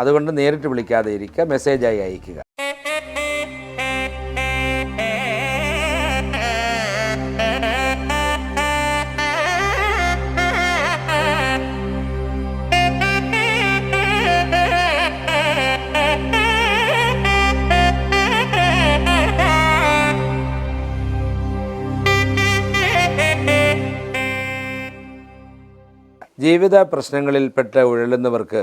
അതുകൊണ്ട് നേരിട്ട് വിളിക്കാതെ ഇരിക്കുക മെസ്സേജായി അയക്കുക. ജീവിത പ്രശ്നങ്ങളിൽപ്പെട്ട് ഉഴലുന്നവർക്ക്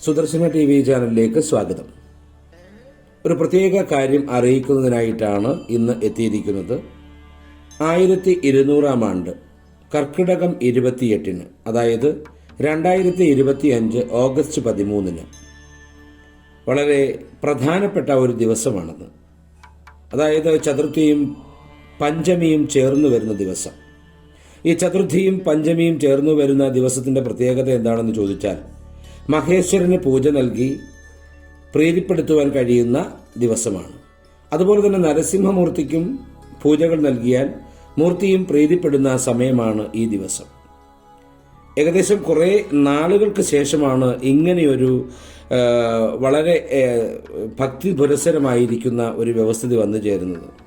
സുദർശന ടി വി ചാനലിലേക്ക് സ്വാഗതം. ഒരു പ്രത്യേക കാര്യം അറിയിക്കുന്നതിനായിട്ടാണ് ഇന്ന് എത്തിയിരിക്കുന്നത്. ആയിരത്തി ഇരുന്നൂറാം ആണ്ട് കർക്കിടകം ഇരുപത്തിയെട്ടിന് അതായത് രണ്ടായിരത്തി ഇരുപത്തി അഞ്ച് ഓഗസ്റ്റ് പതിമൂന്നിന്. വളരെ പ്രധാനപ്പെട്ട ഒരു ദിവസമാണെന്ന് അതായത് ചതുർത്ഥിയും പഞ്ചമിയും ചേർന്ന് വരുന്ന ദിവസം. ഈ ചതുർത്ഥിയും പഞ്ചമിയും ചേർന്ന് വരുന്ന ദിവസത്തിന്റെ പ്രത്യേകത എന്താണെന്ന് ചോദിച്ചാൽ മഹേശ്വരന് പൂജ നൽകി പ്രീതിപ്പെടുത്തുവാൻ കഴിയുന്ന ദിവസമാണ്. അതുപോലെ തന്നെ നരസിംഹമൂർത്തിക്കും പൂജകൾ നൽകിയാൽ മൂർത്തിയും പ്രീതിപ്പെടുന്ന സമയമാണ് ഈ ദിവസം. ഏകദേശം കുറേ നാളുകൾക്ക് ശേഷമാണ് ഇങ്ങനെയൊരു വളരെ ഭക്തി പുരസരമായിരിക്കുന്ന ഒരു വ്യവസ്ഥിതി വന്നു ചേരുന്നത്.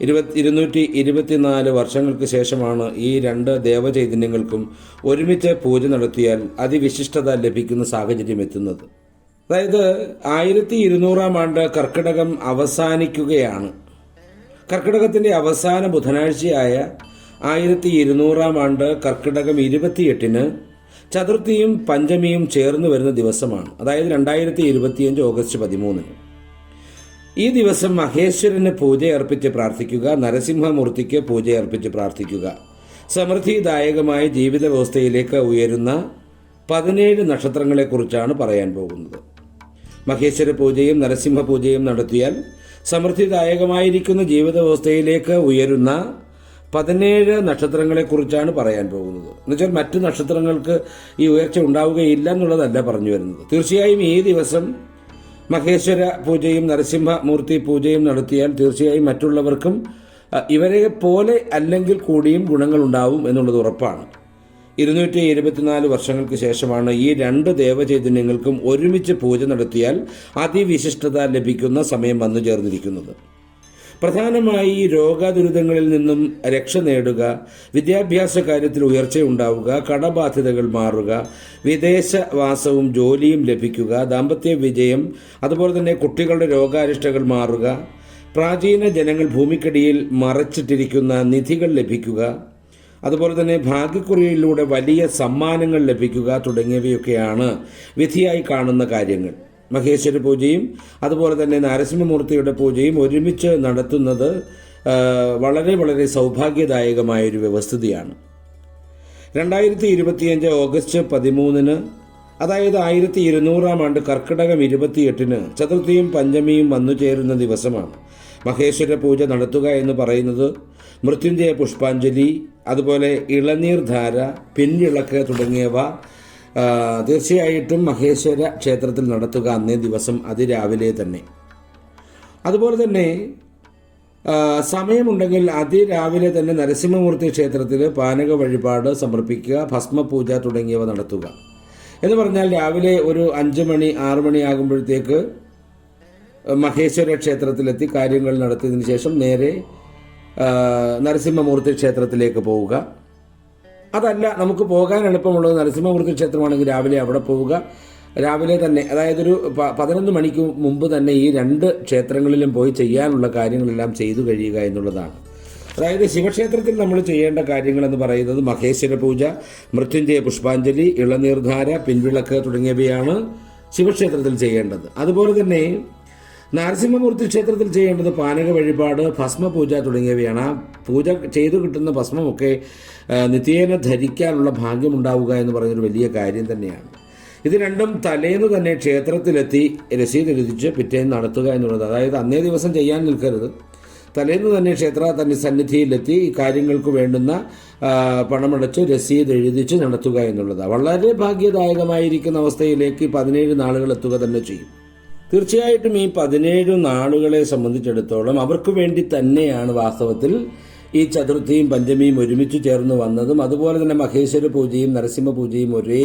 ഇരുപത്തി ഇരുന്നൂറ്റി ഇരുപത്തിനാല് വർഷങ്ങൾക്ക് ശേഷമാണ് ഈ രണ്ട് ദേവചൈതന്യങ്ങൾക്കും ഒരുമിച്ച് പൂജ നടത്തിയാൽ അതിവിശിഷ്ടത ലഭിക്കുന്ന സാഹചര്യം എത്തുന്നത്. അതായത് ആയിരത്തി ഇരുന്നൂറാം ആണ്ട് കർക്കിടകം അവസാനിക്കുകയാണ്. കർക്കിടകത്തിന്റെ അവസാന ബുധനാഴ്ചയായ ആയിരത്തി ഇരുന്നൂറാം ആണ്ട് കർക്കിടകം ഇരുപത്തിയെട്ടിന് ചതുർത്ഥിയും പഞ്ചമിയും ചേർന്ന് വരുന്ന ദിവസമാണ്. അതായത് രണ്ടായിരത്തി ഇരുപത്തിയഞ്ച് ഓഗസ്റ്റ് പതിമൂന്നിന്. ഈ ദിവസം മഹേശ്വരന് പൂജയർപ്പിച്ച് പ്രാർത്ഥിക്കുക നരസിംഹമൂർത്തിക്ക് പൂജയർപ്പിച്ച് പ്രാർത്ഥിക്കുക. സമൃദ്ധിദായകമായ ജീവിത വ്യവസ്ഥയിലേക്ക് ഉയരുന്ന പതിനേഴ് നക്ഷത്രങ്ങളെക്കുറിച്ചാണ് പറയാൻ പോകുന്നത്. മഹേശ്വര പൂജയും നരസിംഹ പൂജയും നടത്തിയാൽ സമൃദ്ധിദായകമായിരിക്കുന്ന ജീവിത വ്യവസ്ഥയിലേക്ക് ഉയരുന്ന പതിനേഴ് നക്ഷത്രങ്ങളെക്കുറിച്ചാണ് പറയാൻ പോകുന്നത്. എന്നുവെച്ചാൽ മറ്റു നക്ഷത്രങ്ങൾക്ക് ഈ ഉയർച്ച ഉണ്ടാവുകയില്ല എന്നുള്ളതല്ല പറഞ്ഞു വരുന്നത്. തീർച്ചയായും ഈ ദിവസം മഹേശ്വര പൂജയും നരസിംഹമൂർത്തി പൂജയും നടത്തിയാൽ തീർച്ചയായും മറ്റുള്ളവർക്കും ഇവരെ പോലെ അല്ലെങ്കിൽ കൂടിയും ഗുണങ്ങൾ ഉണ്ടാവും എന്നുള്ളത് ഉറപ്പാണ്. ഇരുന്നൂറ്റി ഇരുപത്തിനാല് വർഷങ്ങൾക്ക് ശേഷമാണ് ഈ രണ്ട് ദേവചൈതന്യങ്ങൾക്കും ഒരുമിച്ച് പൂജ നടത്തിയാൽ അതിവിശിഷ്ടത ലഭിക്കുന്ന സമയം വന്നു ചേർന്നിരിക്കുന്നത്. പ്രധാനമായി രോഗദുരിതങ്ങളിൽ നിന്നും രക്ഷ നേടുക വിദ്യാഭ്യാസ കാര്യത്തിൽ ഉയർച്ചയുണ്ടാവുക കടബാധ്യതകൾ മാറുക വിദേശവാസവും ജോലിയും ലഭിക്കുക ദാമ്പത്യ വിജയം അതുപോലെ തന്നെ കുട്ടികളുടെ രോഗാരിഷ്ടകൾ മാറുക പ്രാചീന ജനങ്ങൾ ഭൂമിക്കടിയിൽ മറച്ചിട്ടിരിക്കുന്ന നിധികൾ ലഭിക്കുക അതുപോലെ തന്നെ ഭാഗ്യക്കുറിയിലൂടെ വലിയ സമ്മാനങ്ങൾ ലഭിക്കുക തുടങ്ങിയവയൊക്കെയാണ് വിധിയായി കാണുന്ന കാര്യങ്ങൾ. മഹേശ്വര പൂജയും അതുപോലെ തന്നെ നരസിംഹമൂർത്തിയുടെ പൂജയും ഒരുമിച്ച് നടത്തുന്നത് വളരെ വളരെ സൗഭാഗ്യദായകമായ ഒരു വ്യവസ്ഥിതിയാണ്. രണ്ടായിരത്തി ഇരുപത്തിയഞ്ച് ഓഗസ്റ്റ് പതിമൂന്നിന് അതായത് ആയിരത്തി ഇരുന്നൂറാം ആണ്ട് കർക്കിടകം ഇരുപത്തിയെട്ടിന് ചതുർത്ഥിയും പഞ്ചമിയും വന്നു ചേരുന്ന ദിവസമാണ്. മഹേശ്വര പൂജ നടത്തുക എന്ന് പറയുന്നത് മൃത്യുഞ്ജയ പുഷ്പാഞ്ജലി അതുപോലെ ഇളനീർ ധാര പിന്നിളക്ക് തുടങ്ങിയവ തീർച്ചയായിട്ടും മഹേശ്വര ക്ഷേത്രത്തിൽ നടത്തുക അന്നേ ദിവസം അതിരാവിലെ തന്നെ. അതുപോലെ തന്നെ സമയമുണ്ടെങ്കിൽ അതിരാവിലെ തന്നെ നരസിംഹമൂർത്തി ക്ഷേത്രത്തിൽ പാനക വഴിപാട് സമർപ്പിക്കുക ഭസ്മപൂജ തുടങ്ങിയവ നടത്തുക. എന്ന് പറഞ്ഞാൽ രാവിലെ ഒരു അഞ്ച് മണി ആറ് മണി ആകുമ്പോഴത്തേക്ക് മഹേശ്വര ക്ഷേത്രത്തിലെത്തി കാര്യങ്ങൾ നടത്തിയതിനു ശേഷം നേരെ നരസിംഹമൂർത്തി ക്ഷേത്രത്തിലേക്ക് പോവുക. അതല്ല നമുക്ക് പോകാൻ എളുപ്പമുള്ളത് നരസിംഹമൂർത്തി ക്ഷേത്രമാണെങ്കിൽ രാവിലെ അവിടെ പോവുക. രാവിലെ തന്നെ അതായത് ഒരു പതിനൊന്ന് മണിക്ക് മുമ്പ് തന്നെ ഈ രണ്ട് ക്ഷേത്രങ്ങളിലും പോയി ചെയ്യാനുള്ള കാര്യങ്ങളെല്ലാം ചെയ്തു കഴിയുക എന്നുള്ളതാണ്. അതായത് ശിവക്ഷേത്രത്തിൽ നമ്മൾ ചെയ്യേണ്ട കാര്യങ്ങൾ എന്ന് പറയുന്നത് മഹേശ്വര പൂജ മൃത്യുഞ്ജയ പുഷ്പാഞ്ജലി ഇളനീർധാര പിൻവിളക്ക് തുടങ്ങിയവയാണ് ശിവക്ഷേത്രത്തിൽ ചെയ്യേണ്ടത്. അതുപോലെ തന്നെ നരസിംഹമൂർത്തി ക്ഷേത്രത്തിൽ ചെയ്യേണ്ടത് പാനക വഴിപാട് ഭസ്മപൂജ തുടങ്ങിയവയാണ്. പൂജ ചെയ്തു കിട്ടുന്ന ഭസ്മമൊക്കെ നിത്യേന ധരിക്കാനുള്ള ഭാഗ്യമുണ്ടാവുക എന്ന് പറയുന്നൊരു വലിയ കാര്യം തന്നെയാണ്. ഇത് രണ്ടും തലേന്ന് തന്നെ ക്ഷേത്രത്തിലെത്തി രസീത് എഴുതിച്ച് പിറ്റേന്ന് നടത്തുക എന്നുള്ളത്. അതായത് അന്നേ ദിവസം ചെയ്യാൻ നിൽക്കരുത്. തലേന്ന് തന്നെ ക്ഷേത്ര തന്നെ സന്നിധിയിലെത്തി കാര്യങ്ങൾക്ക് വേണ്ടുന്ന പണമടച്ച് രസീത് എഴുതിച്ച് നടത്തുക എന്നുള്ളത്. വളരെ ഭാഗ്യദായകമായിരിക്കുന്ന അവസ്ഥയിലേക്ക് പതിനേഴ് നാളുകൾ എത്തുക തന്നെ ചെയ്യും. തീർച്ചയായിട്ടും ഈ പതിനേഴ് നാളുകളെ സംബന്ധിച്ചിടത്തോളം അവർക്ക് വേണ്ടി തന്നെയാണ് വാസ്തവത്തിൽ ഈ ചതുർത്ഥിയും പഞ്ചമിയും ഒരുമിച്ച് ചേർന്ന് വന്നതും. അതുപോലെ തന്നെ മഹേശ്വര പൂജയും നരസിംഹ പൂജയും ഒരേ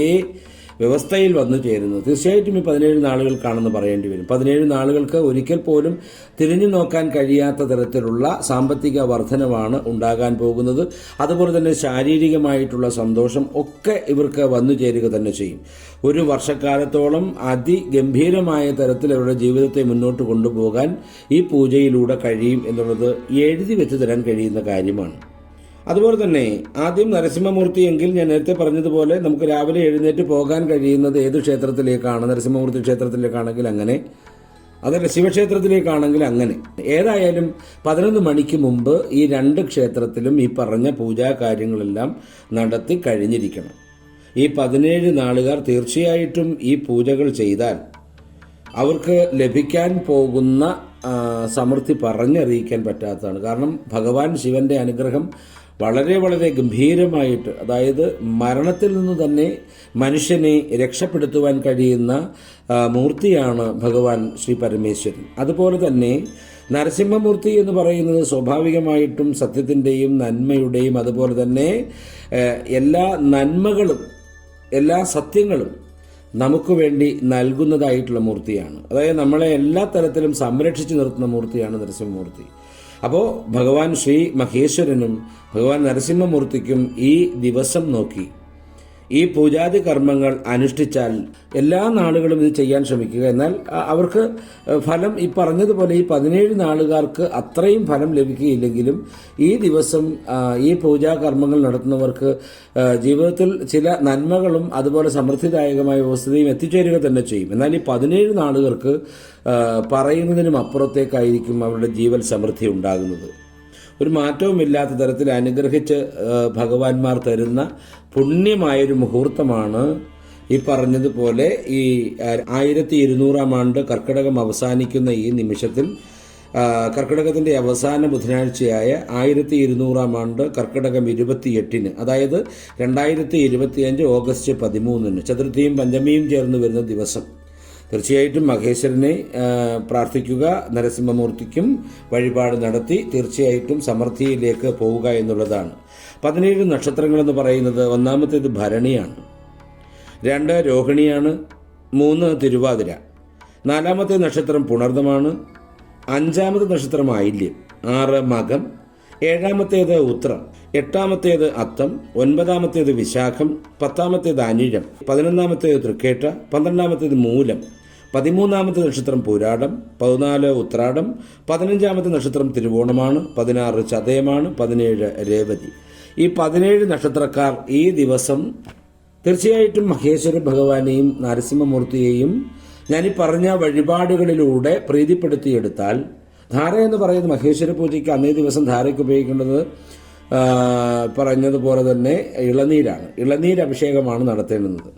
വ്യവസ്ഥയിൽ വന്നു ചേരുന്നത്. തീർച്ചയായിട്ടും ഈ പതിനേഴ് നാളുകൾക്കാണെന്ന് പറയേണ്ടി വരും. പതിനേഴ് നാളുകൾക്ക് ഒരിക്കൽ പോലും തിരിഞ്ഞു നോക്കാൻ കഴിയാത്ത തരത്തിലുള്ള സാമ്പത്തിക വർധനവാണ് ഉണ്ടാകാൻ പോകുന്നത്. അതുപോലെ തന്നെ ശാരീരികമായിട്ടുള്ള സന്തോഷം ഒക്കെ ഇവർക്ക് വന്നു ചേരുക തന്നെ ചെയ്യും. ഒരു വർഷക്കാലത്തോളം അതിഗംഭീരമായ തരത്തിൽ അവരുടെ ജീവിതത്തെ മുന്നോട്ട് കൊണ്ടുപോകാൻ ഈ പൂജയിലൂടെ കഴിയും എന്നുള്ളത് എഴുതി വെച്ച് തരാൻ കഴിയുന്ന കാര്യമാണ്. അതുപോലെ തന്നെ ആദ്യം നരസിംഹമൂർത്തി എങ്കിൽ ഞാൻ നേരത്തെ പറഞ്ഞതുപോലെ നമുക്ക് രാവിലെ എഴുന്നേറ്റ് പോകാൻ കഴിയുന്നത് ഏത് ക്ഷേത്രത്തിലേക്കാണ്? നരസിംഹമൂർത്തി ക്ഷേത്രത്തിലേക്കാണെങ്കിൽ അങ്ങനെ. അതല്ല ശിവക്ഷേത്രത്തിലേക്കാണെങ്കിൽ അങ്ങനെ. ഏതായാലും പതിനൊന്ന് മണിക്ക് മുമ്പ് ഈ രണ്ട് ക്ഷേത്രത്തിലും ഈ പറഞ്ഞ പൂജാ കാര്യങ്ങളെല്ലാം നടത്തി കഴിഞ്ഞിരിക്കണം. ഈ പതിനേഴ് നാളുകാർ തീർച്ചയായിട്ടും ഈ പൂജകൾ ചെയ്താൽ അവർക്ക് ലഭിക്കാൻ പോകുന്ന സമൃദ്ധി പറഞ്ഞറിയിക്കാൻ പറ്റാത്തതാണ്. കാരണം ഭഗവാൻ ശിവന്റെ അനുഗ്രഹം വളരെ വളരെ ഗംഭീരമായിട്ട് അതായത് മരണത്തിൽ നിന്ന് തന്നെ മനുഷ്യനെ രക്ഷപ്പെടുത്തുവാൻ കഴിയുന്ന മൂർത്തിയാണ് ഭഗവാൻ ശ്രീ പരമേശ്വരൻ. അതുപോലെ തന്നെ നരസിംഹമൂർത്തി എന്ന് പറയുന്നത് സ്വാഭാവികമായിട്ടും സത്യത്തിന്റെയും നന്മയുടെയും അതുപോലെ തന്നെ എല്ലാ നന്മകളും എല്ലാ സത്യങ്ങളും നമുക്ക് വേണ്ടി നൽകുന്നതായിട്ടുള്ള മൂർത്തിയാണ്. അതായത് നമ്മളെ എല്ലാ തരത്തിലും സംരക്ഷിച്ചു നിർത്തുന്ന മൂർത്തിയാണ് നരസിംഹമൂർത്തി. അപ്പോൾ ഭഗവാൻ ശ്രീ മഹേശ്വരനും ഭഗവാൻ നരസിംഹമൂർത്തിക്കും ഈ ദിവസം നോക്കി. ഈ പൂജാതി കർമ്മങ്ങൾ അനുഷ്ഠിച്ചാൽ എല്ലാ നാളുകളും ഇത് ചെയ്യാൻ ശ്രമിക്കുക. എന്നാൽ അവർക്ക് ഫലം ഈ പറഞ്ഞതുപോലെ ഈ പതിനേഴ് നാളുകാർക്ക് അത്രയും ഫലം ലഭിക്കുകയില്ലെങ്കിലും ഈ ദിവസം ഈ പൂജാ കർമ്മങ്ങൾ നടത്തുന്നവർക്ക് ജീവിതത്തിൽ ചില നന്മകളും അതുപോലെ സമൃദ്ധിദായകമായ വ്യവസ്ഥയും എത്തിച്ചേരുക തന്നെ ചെയ്യും. എന്നാൽ ഈ പതിനേഴ് നാളുകൾക്ക് പറയുന്നതിനും അപ്പുറത്തേക്കായിരിക്കും അവരുടെ ജീവൻ സമൃദ്ധി ഉണ്ടാകുന്നത്. ഒരു മാറ്റവുമില്ലാത്ത തരത്തിൽ അനുഗ്രഹിച്ച് ഭഗവാന്മാർ തരുന്ന പുണ്യമായൊരു മുഹൂർത്തമാണ് ഈ പറഞ്ഞതുപോലെ ഈ ആയിരത്തി ഇരുന്നൂറാം ആണ്ട് കർക്കിടകം അവസാനിക്കുന്ന ഈ നിമിഷത്തിൽ കർക്കിടകത്തിന്റെ അവസാന ബുധനാഴ്ചയായ ആയിരത്തി ഇരുന്നൂറാം ആണ്ട് കർക്കിടകം ഇരുപത്തിയെട്ടിന് അതായത് രണ്ടായിരത്തി ഇരുപത്തിയഞ്ച് ഓഗസ്റ്റ് പതിമൂന്നിന് ചതുർത്ഥിയും പഞ്ചമിയും ചേർന്ന് വരുന്ന ദിവസം. തീർച്ചയായിട്ടും മഹേശ്വരനെ പ്രാർത്ഥിക്കുക നരസിംഹമൂർത്തിക്കും വഴിപാട് നടത്തി തീർച്ചയായിട്ടും സമൃദ്ധിയിലേക്ക് പോവുക എന്നുള്ളതാണ്. പതിനേഴ് നക്ഷത്രങ്ങൾ എന്ന് പറയുന്നത് ഒന്നാമത്തേത് ഭരണിയാണ്. രണ്ട് രോഹിണിയാണ്. മൂന്ന് തിരുവാതിര. നാലാമത്തെ നക്ഷത്രം പുണർദമാണ്. അഞ്ചാമത്തെ നക്ഷത്രം ആയില്യം. ആറ് മകം. ഏഴാമത്തേത് ഉത്രം എട്ടാമത്തേത് അത്തം ഒൻപതാമത്തേത് വിശാഖം പത്താമത്തേത് അനിഴം പതിനൊന്നാമത്തേത് തൃക്കേട്ട പന്ത്രണ്ടാമത്തേത് മൂലം പതിമൂന്നാമത്തെ നക്ഷത്രം പൂരാടം പതിനാല് ഉത്രാടം പതിനഞ്ചാമത്തെ നക്ഷത്രം തിരുവോണമാണ് പതിനാറ് ചതയമാണ് പതിനേഴ് രേവതി. ഈ പതിനേഴ് നക്ഷത്രക്കാർ ഈ ദിവസം തീർച്ചയായിട്ടും മഹേശ്വര ഭഗവാനെയും നരസിംഹമൂർത്തിയെയും ഞാനീ പറഞ്ഞ വഴിപാടുകളിലൂടെ പ്രീതിപ്പെടുത്തിയെടുത്താൽ ധാര എന്ന് പറയുന്നത് മഹേശ്വര പൂജയ്ക്ക് അന്നേ ദിവസം ധാരയ്ക്ക് ഉപയോഗിക്കേണ്ടത് പറഞ്ഞതുപോലെ തന്നെ ഇളനീരാണ്. ഇളനീർ അഭിഷേകമാണ് നടത്തേണ്ടുന്നത്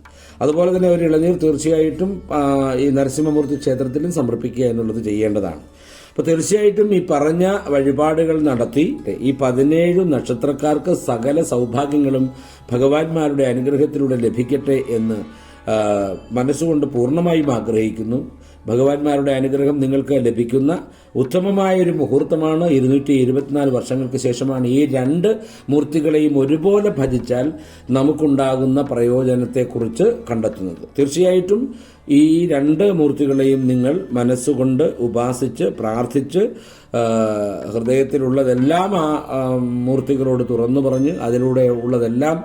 അതുപോലെ തന്നെ ഒരു ഇളനീർ തീർച്ചയായിട്ടും ഈ നരസിംഹമൂർത്തി ക്ഷേത്രത്തിലും സമർപ്പിക്കുക എന്നുള്ളത് ചെയ്യേണ്ടതാണ്. അപ്പോൾ തീർച്ചയായിട്ടും ഈ പറഞ്ഞ വഴിപാടുകൾ നടത്തി ഈ പതിനേഴ് നക്ഷത്രക്കാർക്ക് സകല സൗഭാഗ്യങ്ങളും ഭഗവാന്മാരുടെ അനുഗ്രഹത്തിലൂടെ ലഭിക്കട്ടെ എന്ന് മനസ്സുകൊണ്ട് പൂർണമായും ആഗ്രഹിക്കുന്നു. ഭഗവാന്മാരുടെ അനുഗ്രഹം നിങ്ങൾക്ക് ലഭിക്കുന്ന ഉത്തമമായ ഒരു മുഹൂർത്തമാണ് ഇരുന്നൂറ്റി ഇരുപത്തിനാല് വർഷങ്ങൾക്ക് ശേഷമാണ് ഈ രണ്ട് മൂർത്തികളെയും ഒരുപോലെ ഭജിച്ചാൽ നമുക്കുണ്ടാകുന്ന പ്രയോജനത്തെക്കുറിച്ച് കണ്ടെത്തുന്നത്. തീർച്ചയായിട്ടും ഈ രണ്ട് മൂർത്തികളെയും നിങ്ങൾ മനസ്സുകൊണ്ട് ഉപാസിച്ച് പ്രാർത്ഥിച്ച് ഹൃദയത്തിലുള്ളതെല്ലാം ആ മൂർത്തികളോട് തുറന്നു പറഞ്ഞ് അതിലൂടെ ഉള്ളതെല്ലാം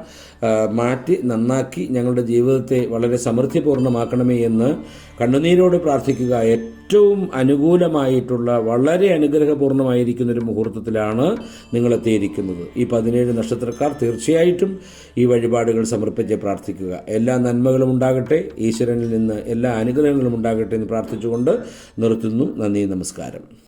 മാറ്റി നന്നാക്കി ഞങ്ങളുടെ ജീവിതത്തെ വളരെ സമൃദ്ധിപൂർണമാക്കണമേ എന്ന് കണ്ണുനീരോട് പ്രാർത്ഥിക്കുക. ഏറ്റവും അനുകൂലമായിട്ടുള്ള വളരെ അനുഗ്രഹപൂർണമായിരിക്കുന്ന ഒരു മുഹൂർത്തത്തിലാണ് നിങ്ങളെത്തിയിരിക്കുന്നത്. ഈ പതിനേഴ് നക്ഷത്രക്കാർ തീർച്ചയായിട്ടും ഈ വഴിപാടുകൾ സമർപ്പിച്ച് പ്രാർത്ഥിക്കുക. എല്ലാ നന്മകളും ഉണ്ടാകട്ടെ ഈശ്വരനിൽ നിന്ന് എല്ലാ അനുഗ്രഹങ്ങളും ഉണ്ടാകട്ടെ എന്ന് പ്രാർത്ഥിച്ചുകൊണ്ട് നിർത്തുന്നു. നന്ദി നമസ്കാരം.